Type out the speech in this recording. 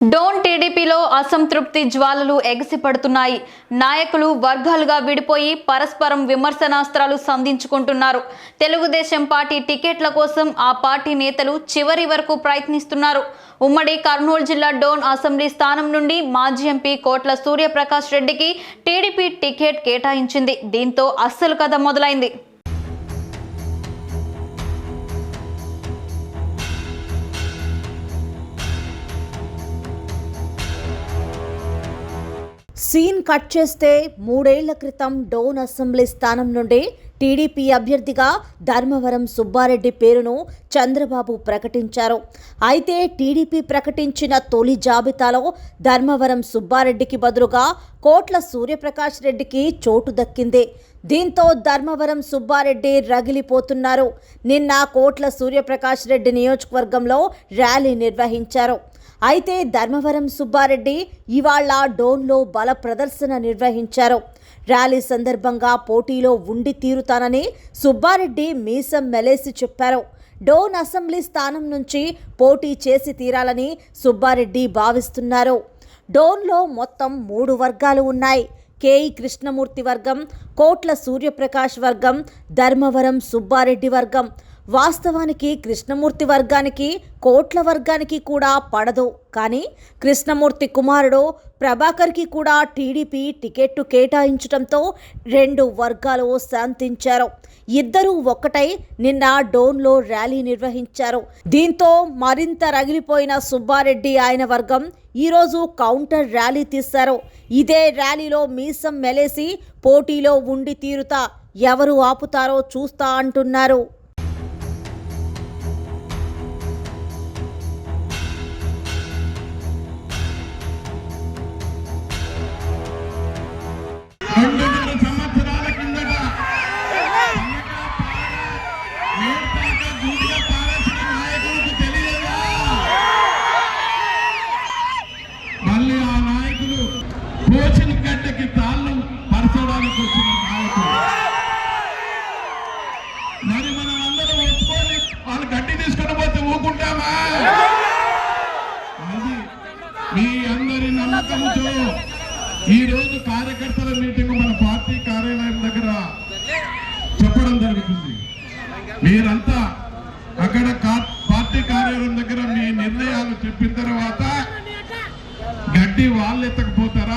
డోన్ టీడీపీలో అసంతృప్తి జ్వాలలు ఎగసిపడుతున్నాయి. నాయకులు వర్గాలుగా విడిపోయి పరస్పరం విమర్శనాస్త్రాలు సంధించుకుంటున్నారు. తెలుగుదేశం పార్టీ టికెట్ల కోసం ఆ పార్టీ నేతలు చివరి వరకు ప్రయత్నిస్తున్నారు. ఉమ్మడి కర్నూలు జిల్లా డోన్ అసెంబ్లీ స్థానం నుండి మాజీ ఎంపీ కోట్ల సూర్యప్రకాష్ రెడ్డికి టీడీపీ టికెట్ కేటాయించింది. దీంతో అస్సలు కథ మొదలైంది. సీన్ కట్ చేస్తే మూడేళ్ళ క్రితం డోన్ అసెంబ్లీ స్థానం నుండి టీడీపీ అభ్యర్థిగా ధర్మవరం సుబ్బారెడ్డి పేరును చంద్రబాబు ప్రకటించారు. అయితే టీడీపీ ప్రకటించిన తొలి జాబితాలో ధర్మవరం సుబ్బారెడ్డికి బదులుగా కోట్ల సూర్యప్రకాష్ రెడ్డికి చోటు దక్కింది. దీంతో ధర్మవరం సుబ్బారెడ్డి రగిలిపోతున్నారు. నిన్న కోట్ల సూర్యప్రకాష్ రెడ్డి నియోజకవర్గంలో ర్యాలీ నిర్వహించారు. అయితే ధర్మవరం సుబ్బారెడ్డి ఇవాళ డోన్లో బల ప్రదర్శన నిర్వహించారు. ర్యాలీ సందర్భంగా పోటీలో ఉండి తీరుతానని సుబ్బారెడ్డి మీసం మెలేసి చెప్పారు. డోన్ అసెంబ్లీ స్థానం నుంచి పోటీ చేసి తీరాలని సుబ్బారెడ్డి భావిస్తున్నారు. డోన్లో మొత్తం మూడు వర్గాలు ఉన్నాయి. కేఈ కృష్ణమూర్తి వర్గం కోట్ల సూర్యప్రకాష్ వర్గం ధర్మవరం సుబ్బారెడ్డి వర్గం. వాస్తవానికి కృష్ణమూర్తి వర్గానికి కోట్ల వర్గానికి కూడా పడదు. కానీ కృష్ణమూర్తి కుమారుడు ప్రభాకర్కి కూడా టీడీపీ టికెట్టు కేటాయించడంతో రెండు వర్గాలు శాంతించారు. ఇద్దరూ ఒక్కటై నిన్న డోన్లో ర్యాలీ నిర్వహించారు. దీంతో మరింత రగిలిపోయిన సుబ్బారెడ్డి ఆయన వర్గం ఈరోజు కౌంటర్ ర్యాలీ తీశారు. ఇదే ర్యాలీలో మీసం మెలేసి పోటీలో ఉండి తీరుతా ఎవరు ఆపుతారో చూస్తా అంటున్నారు. రెండున్నర సంవత్సరాల కిందట నాయకులకు తెలియదా మళ్ళీ ఆ నాయకులు కోచిన గడ్డకి తాళ్ళు పరచడానికి వచ్చిన నాయకులు. మరి మనం అందరం ఒప్పుకొని వాళ్ళు గడ్డి తీసుకొని పోతే ఊకుంటామా? అది మీ అందరి నమ్మకంతో ఈ రోజు కార్యకర్తల మీటింగ్ మన పార్టీ కార్యాలయం దగ్గర చెప్పడం జరుగుతుంది. మీరంతా అక్కడ పార్టీ కార్యాలయం దగ్గర మీ నిర్ణయాలు చెప్పిన తర్వాత గడ్డి వాళ్ళు ఎత్తకపోతారు?